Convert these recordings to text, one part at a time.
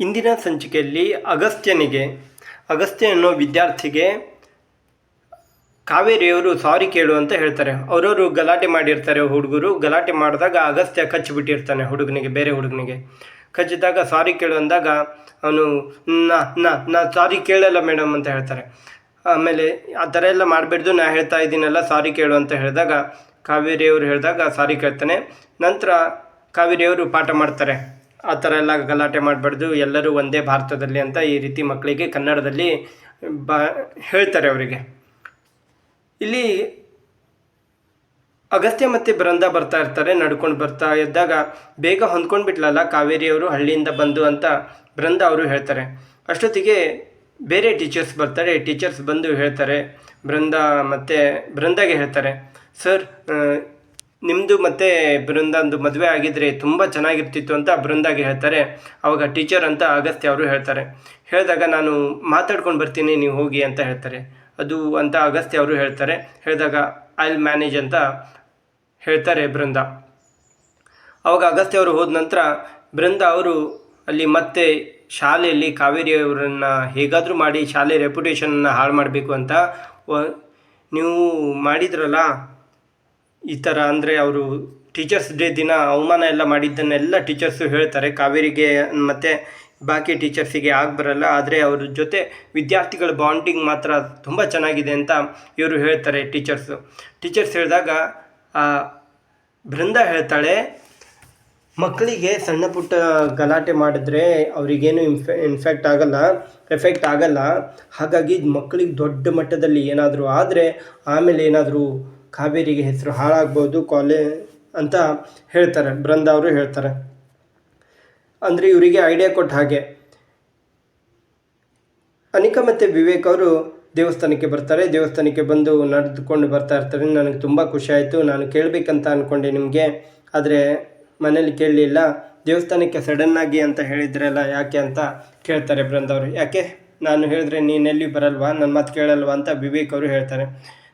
ಇಂದಿನ ಸಂಚಿಕೆಯಲ್ಲಿ ಅಗಸ್ತ್ಯನಿಗೆ ಅಗಸ್ತ್ಯ ಅನ್ನೋ ವಿದ್ಯಾರ್ಥಿಗೆ ಕಾವೇರಿಯವರು ಸಾರಿ ಕೇಳು ಅಂತ ಹೇಳ್ತಾರೆ. ಅವರವರು ಗಲಾಟೆ ಮಾಡಿರ್ತಾರೆ ಹುಡುಗರು. ಗಲಾಟೆ ಮಾಡಿದಾಗ ಅಗಸ್ತ್ಯ ಕಚ್ಚಿಬಿಟ್ಟಿರ್ತಾನೆ ಹುಡುಗನಿಗೆ, ಬೇರೆ ಹುಡುಗನಿಗೆ. ಕಚ್ಚಿದಾಗ ಸಾರಿ ಕೇಳು ಅಂದಾಗ ಅವನು, ನಾ ನಾ ನಾ, ಸಾರಿ ಕೇಳಲ್ಲ ಮೇಡಮ್ ಅಂತ ಹೇಳ್ತಾರೆ. ಆಮೇಲೆ, ಆ ಥರ ಎಲ್ಲ ಮಾಡಬೇಡ್ದು, ನಾ ಹೇಳ್ತಾ ಇದ್ದೀನಲ್ಲ, ಸಾರಿ ಕೇಳು ಅಂತ ಹೇಳಿದಾಗ ಕಾವೇರಿಯವರು ಹೇಳಿದಾಗ ಸಾರಿ ಕೇಳ್ತಾನೆ. ನಂತರ ಕಾವೇರಿಯವರು ಪಾಠ ಮಾಡ್ತಾರೆ. ಆ ಥರ ಎಲ್ಲ ಗಲಾಟೆ ಮಾಡಬಾರ್ದು. ಎಲ್ಲರೂ ಒಂದೇ ಭಾರತದಲ್ಲಿ ಅಂತ ಈ ರೀತಿ ಮಕ್ಕಳಿಗೆ ಕನ್ನಡದಲ್ಲಿ ಬಾ, ಹೇಳ್ತಾರೆ ಅವರಿಗೆ. ಇಲ್ಲಿ ಅಗಸ್ತ್ಯ ಮತ್ತು ಬೃಂದ ಬರ್ತಾ ಇರ್ತಾರೆ, ನಡ್ಕೊಂಡು ಬರ್ತಾ ಇದ್ದಾಗ ಬೇಗ ಹೊಂದ್ಕೊಂಡು ಬಿಟ್ಲಲ್ಲ ಕಾವೇರಿಯವರು ಹಳ್ಳಿಯಿಂದ ಬಂದು ಅಂತ ಬೃಂದ ಅವರು ಹೇಳ್ತಾರೆ. ಅಷ್ಟೊತ್ತಿಗೆ ಬೇರೆ ಟೀಚರ್ಸ್ ಬರ್ತಾರೆ, ಟೀಚರ್ಸ್ ಬಂದು ಹೇಳ್ತಾರೆ, ಬೃಂದ ಮತ್ತು ಬೃಂದಾಗೆ ಹೇಳ್ತಾರೆ, ಸರ್ ನಿಮ್ಮದು ಮತ್ತು ಬೃಂದಂದು ಮದುವೆ ಆಗಿದ್ರೆ ತುಂಬ ಚೆನ್ನಾಗಿರ್ತಿತ್ತು ಅಂತ ಬೃಂದಾಗೆ ಹೇಳ್ತಾರೆ. ಅವಾಗ ಟೀಚರ್ ಅಂತ ಅಗಸ್ತ್ಯ ಅವರು ಹೇಳ್ತಾರೆ. ಹೇಳಿದಾಗ ನಾನು ಮಾತಾಡ್ಕೊಂಡು ಬರ್ತೀನಿ, ನೀವು ಹೋಗಿ ಅಂತ ಹೇಳ್ತಾರೆ. ಅದು ಅಂತ ಅಗಸ್ತ್ಯ ಅವರು ಹೇಳ್ತಾರೆ. ಹೇಳಿದಾಗ ಐ ಮ್ಯಾನೇಜ್ ಅಂತ ಹೇಳ್ತಾರೆ ಬೃಂದ. ಅವಾಗ ಅಗಸ್ತ್ಯ ಅವರು ಹೋದ ನಂತರ ಬೃಂದ ಅವರು ಅಲ್ಲಿ ಮತ್ತೆ ಶಾಲೆಯಲ್ಲಿ ಕಾವೇರಿ ಅವರನ್ನ ಹೇಗಾದರೂ ಮಾಡಿ ಶಾಲೆ ರೆಪ್ಯುಟೇಷನನ್ನು ಹಾಳು ಮಾಡಬೇಕು ಅಂತ ನೀವು ಮಾಡಿದ್ರಲ್ಲ ಈ ಥರ ಅಂದರೆ ಅವರು ಟೀಚರ್ಸ್ ಡೇ ದಿನ ಅವಮಾನ ಎಲ್ಲ ಮಾಡಿದ್ದನ್ನೆಲ್ಲ ಟೀಚರ್ಸು ಹೇಳ್ತಾರೆ. ಕಾವೇರಿಗೆ ಮತ್ತು ಬಾಕಿ ಟೀಚರ್ಸಿಗೆ ಆಗಿ ಬರಲ್ಲ. ಆದರೆ ಅವ್ರ ಜೊತೆ ವಿದ್ಯಾರ್ಥಿಗಳ ಬಾಂಡಿಂಗ್ ಮಾತ್ರ ತುಂಬ ಚೆನ್ನಾಗಿದೆ ಅಂತ ಇವರು ಹೇಳ್ತಾರೆ ಟೀಚರ್ಸು ಟೀಚರ್ಸ್ ಹೇಳಿದಾಗ ಬೃಂದ ಹೇಳ್ತಾಳೆ, ಮಕ್ಕಳಿಗೆ ಸಣ್ಣ ಪುಟ್ಟ ಗಲಾಟೆ ಮಾಡಿದ್ರೆ ಅವರಿಗೇನು ಇನ್ಫೆ ಇನ್ಫೆಕ್ಟ್ ಆಗಲ್ಲ ಎಫೆಕ್ಟ್ ಆಗಲ್ಲ. ಹಾಗಾಗಿ ಮಕ್ಕಳಿಗೆ ದೊಡ್ಡ ಮಟ್ಟದಲ್ಲಿ ಏನಾದರೂ ಆದರೆ ಆಮೇಲೆ ಏನಾದರೂ ಕಾವೇರಿಗೆ ಹೆಸರು ಹಾಳಾಗ್ಬೋದು, ಕಾಲೇ ಅಂತ ಹೇಳ್ತಾರೆ. ಬೃಂದ ಅವರು ಹೇಳ್ತಾರೆ. ಅಂದರೆ ಇವರಿಗೆ ಐಡಿಯಾ ಕೊಟ್ಟ ಹಾಗೆ. ಅನಿಕ ಮತ್ತು ವಿವೇಕ್ ಅವರು ದೇವಸ್ಥಾನಕ್ಕೆ ಬರ್ತಾರೆ. ದೇವಸ್ಥಾನಕ್ಕೆ ಬಂದು ನಡೆದುಕೊಂಡು ಬರ್ತಾ ಇರ್ತಾರೆ. ನನಗೆ ತುಂಬ ಖುಷಿ ಆಯಿತು. ನಾನು ಕೇಳಬೇಕಂತ ಅಂದ್ಕೊಂಡೆ ನಿಮಗೆ. ಆದರೆ ಮನೇಲಿ ಕೇಳಲಿಲ್ಲ. ದೇವಸ್ಥಾನಕ್ಕೆ ಸಡನ್ನಾಗಿ ಅಂತ ಹೇಳಿದ್ರಲ್ಲ ಯಾಕೆ ಅಂತ ಕೇಳ್ತಾರೆ ಬೃಂದವರು ಯಾಕೆ? ನಾನು ಹೇಳಿದ್ರೆ ನೀನೆಲ್ಲಿ ಬರಲ್ವಾ? ನನ್ನ ಮಾತು ಕೇಳಲ್ವಾ ಅಂತ ವಿವೇಕ್ ಅವರು ಹೇಳ್ತಾರೆ.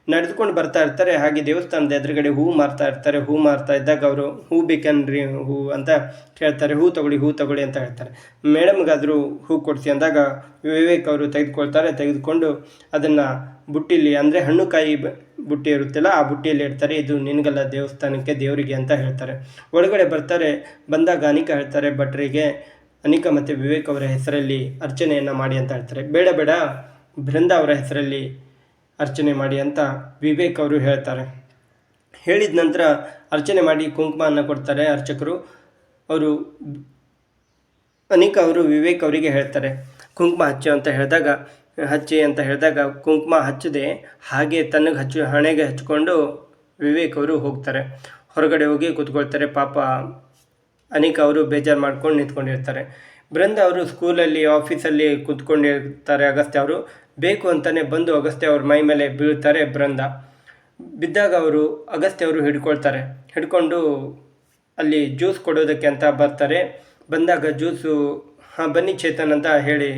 ನಡೆದುಕೊಂಡು ಬರ್ತಾ ಇರ್ತಾರೆ. ಹಾಗೆ ದೇವಸ್ಥಾನದ ಎದುರುಗಡೆ ಹೂ ಮಾರ್ತಾ ಇರ್ತಾರೆ. ಹೂ ಮಾರ್ತಾ ಇದ್ದಾಗ ಅವರು, ಹೂ ಬೇಕನ್ರಿ, ಹೂ ಅಂತ ಕೇಳ್ತಾರೆ. ಹೂ ತಗೊಳ್ಳಿ ಹೂ ತಗೊಳ್ಳಿ ಅಂತ ಹೇಳ್ತಾರೆ. ಮೇಡಮ್ಗಾದರೂ ಹೂ ಕೊಡಿಸಿ ಅಂದಾಗ ವಿವೇಕ್ ಅವರು ತೆಗೆದುಕೊಳ್ತಾರೆ. ತೆಗೆದುಕೊಂಡು ಅದನ್ನು ಬುಟ್ಟಿಲಿ, ಅಂದರೆ ಹಣ್ಣುಕಾಯಿ ಕಾಯಿ ಬುಟ್ಟಿ ಇರುತ್ತಲ್ಲ, ಆ ಬುಟ್ಟಿಯಲ್ಲಿ ಇಡ್ತಾರೆ ಇದು ನಿನಗಲ್ಲ, ದೇವಸ್ಥಾನಕ್ಕೆ ದೇವರಿಗೆ ಅಂತ ಹೇಳ್ತಾರೆ. ಒಳಗಡೆ ಬರ್ತಾರೆ. ಬಂದಾಗ ಅನಿಕಾ ಹೇಳ್ತಾರೆ, ಭಟ್ರಿಗೆ, ಅನಿಕಾ ಮತ್ತು ವಿವೇಕ್ ಅವರ ಹೆಸರಲ್ಲಿ ಅರ್ಚನೆಯನ್ನು ಮಾಡಿ ಅಂತ ಹೇಳ್ತಾರೆ. ಬೇಡ ಬೇಡ, ಬೃಂದ ಅವರ ಹೆಸರಲ್ಲಿ ಅರ್ಚನೆ ಮಾಡಿ ಅಂತ ವಿವೇಕ್ ಅವರು ಹೇಳ್ತಾರೆ. ಹೇಳಿದ ನಂತರ ಅರ್ಚನೆ ಮಾಡಿ ಕುಂಕುಮವನ್ನು ಕೊಡ್ತಾರೆ ಅರ್ಚಕರು. ಅವರು ಅನೇಕ ಅವರು ವಿವೇಕ್ ಅವರಿಗೆ ಹೇಳ್ತಾರೆ. ಕುಂಕುಮ ಹಚ್ಚು ಅಂತ ಹೇಳಿದಾಗ, ಹಚ್ಚಿ ಅಂತ ಹೇಳಿದಾಗ ಕುಂಕುಮ ಹಚ್ಚದೆ ಹಾಗೆ ತನ್ನಗೆ ಹಚ್ಚು ಹಣೆಗೆ ಹಚ್ಚಿಕೊಂಡು ವಿವೇಕ್ ಅವರು ಹೋಗ್ತಾರೆ. ಹೊರಗಡೆ ಹೋಗಿ ಕೂತ್ಕೊಳ್ತಾರೆ. ಪಾಪ ಅನೇಕ ಅವರು ಬೇಜಾರು ಮಾಡ್ಕೊಂಡು ನಿಂತ್ಕೊಂಡಿರ್ತಾರೆ. ಬೃಂದ ಅವರು ಸ್ಕೂಲಲ್ಲಿ, ಆಫೀಸಲ್ಲಿ ಕೂತ್ಕೊಂಡಿರ್ತಾರೆ ಅಗಸ್ತ್ಯ ಅವರು. ಬೇಕು ಅಂತಲೇ ಬಂದು ಅಗಸ್ತ್ಯ ಅವ್ರ ಮೈ ಮೇಲೆ ಬೀಳ್ತಾರೆ ಬೃಂದ. ಬಿದ್ದಾಗ ಅವರು ಅಗಸ್ತ್ಯ ಅವರು ಹಿಡ್ಕೊಳ್ತಾರೆ. ಹಿಡ್ಕೊಂಡು ಅಲ್ಲಿ ಜ್ಯೂಸ್ ಕೊಡೋದಕ್ಕೆ ಅಂತ ಬರ್ತಾರೆ. ಬಂದಾಗ ಜ್ಯೂಸು, ಹಾಂ, ಬನ್ನಿ ಚೇತನ್ ಅಂತ ಹೇಳಿ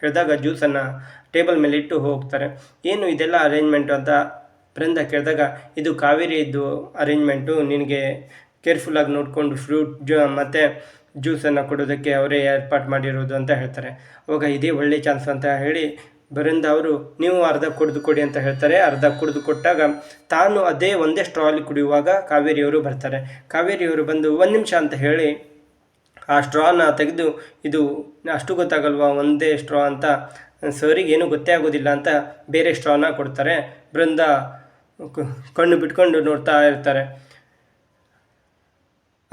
ಹೇಳಿದಾಗ ಜ್ಯೂಸನ್ನು ಟೇಬಲ್ ಮೇಲೆ ಇಟ್ಟು ಹೋಗ್ತಾರೆ. ಏನು ಇದೆಲ್ಲ ಅರೇಂಜ್ಮೆಂಟು ಅಂತ ಬೃಂದ ಕೇಳಿದಾಗ, ಇದು ಕಾವೇರಿ ಇದ್ದು ಅರೇಂಜ್ಮೆಂಟು, ನಿನಗೆ ಕೇರ್ಫುಲ್ಲಾಗಿ ನೋಡಿಕೊಂಡು ಫ್ರೂಟ್ ಜೂ, ಮತ್ತು ಜ್ಯೂಸನ್ನು ಕೊಡೋದಕ್ಕೆ ಅವರೇ ಏರ್ಪಾಟ್ ಮಾಡಿರೋದು ಅಂತ ಹೇಳ್ತಾರೆ. ಅವಾಗ ಇದೇ ಒಳ್ಳೆ ಚಾನ್ಸ್ ಅಂತ ಹೇಳಿ ಬರಿಂದ ಅವರು, ನೀವು ಅರ್ಧ ಕುಡಿದು ಕೊಡಿ ಅಂತ ಹೇಳ್ತಾರೆ. ಅರ್ಧ ಕುಡಿದು ಕೊಟ್ಟಾಗ ತಾನು ಅದೇ ಒಂದೇ ಸ್ಟ್ರಾಲಿ ಕುಡಿಯುವಾಗ ಕಾವೇರಿಯವರು ಬರ್ತಾರೆ. ಕಾವೇರಿಯವರು ಬಂದು ಒಂದು ನಿಮಿಷ ಅಂತ ಹೇಳಿ ಆ ಸ್ಟ್ರಾನ ತೆಗೆದು, ಇದು ಅಷ್ಟು ಗೊತ್ತಾಗಲ್ವಾ, ಒಂದೇ ಸ್ಟ್ರಾ ಅಂತ ಸರಿಗೆ ಏನೂ ಗೊತ್ತೇ ಆಗೋದಿಲ್ಲ ಅಂತ ಬೇರೆ ಸ್ಟ್ರಾನ ಕೊಡ್ತಾರೆ. ಬೃಂದ ಕಣ್ಣು ಬಿಟ್ಕೊಂಡು ನೋಡ್ತಾ ಇರ್ತಾರೆ.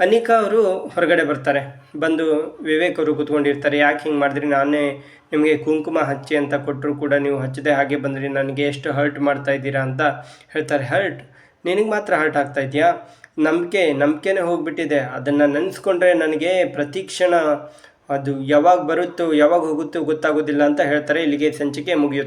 ಅನಿಕಾ ಅವರು ಹೊರಗಡೆ ಬರ್ತಾರೆ. ಬಂದು ವಿವೇಕ್ ಅವರು ಕೂತ್ಕೊಂಡಿರ್ತಾರೆ. ಯಾಕೆ ಹಿಂಗೆ ಮಾಡಿದ್ರಿ? ನಾನೇ ನಿಮಗೆ ಕುಂಕುಮ ಹಚ್ಚಿ ಅಂತ ಕೊಟ್ಟರು ಕೂಡ ನೀವು ಹಚ್ಚದೆ ಹಾಗೆ ಬಂದ್ರಿ. ನನಗೆ ಎಷ್ಟು ಹರ್ಟ್ ಮಾಡ್ತಾ ಇದ್ದೀರಾ ಅಂತ ಹೇಳ್ತಾರೆ. ಹರ್ಟ್ ನಿನಗೆ ಮಾತ್ರ ಹರ್ಟ್ ಆಗ್ತಾ ಇದೆಯಾ? ನಂಬಿಕೆ, ನಂಬಿಕೆನೇ ಹೋಗಿಬಿಟ್ಟಿದೆ. ಅದನ್ನು ನೆನೆಸ್ಕೊಂಡ್ರೆ ನನಗೆ ಪ್ರತಿ ಕ್ಷಣ ಅದು ಯಾವಾಗ ಬರುತ್ತೋ, ಯಾವಾಗ ಹೋಗುತ್ತೋ ಗೊತ್ತಾಗೋದಿಲ್ಲ ಅಂತ ಹೇಳ್ತಾರೆ. ಇಲ್ಲಿಗೆ ಸಂಚಿಕೆ ಮುಗಿಯುತ್ತೆ.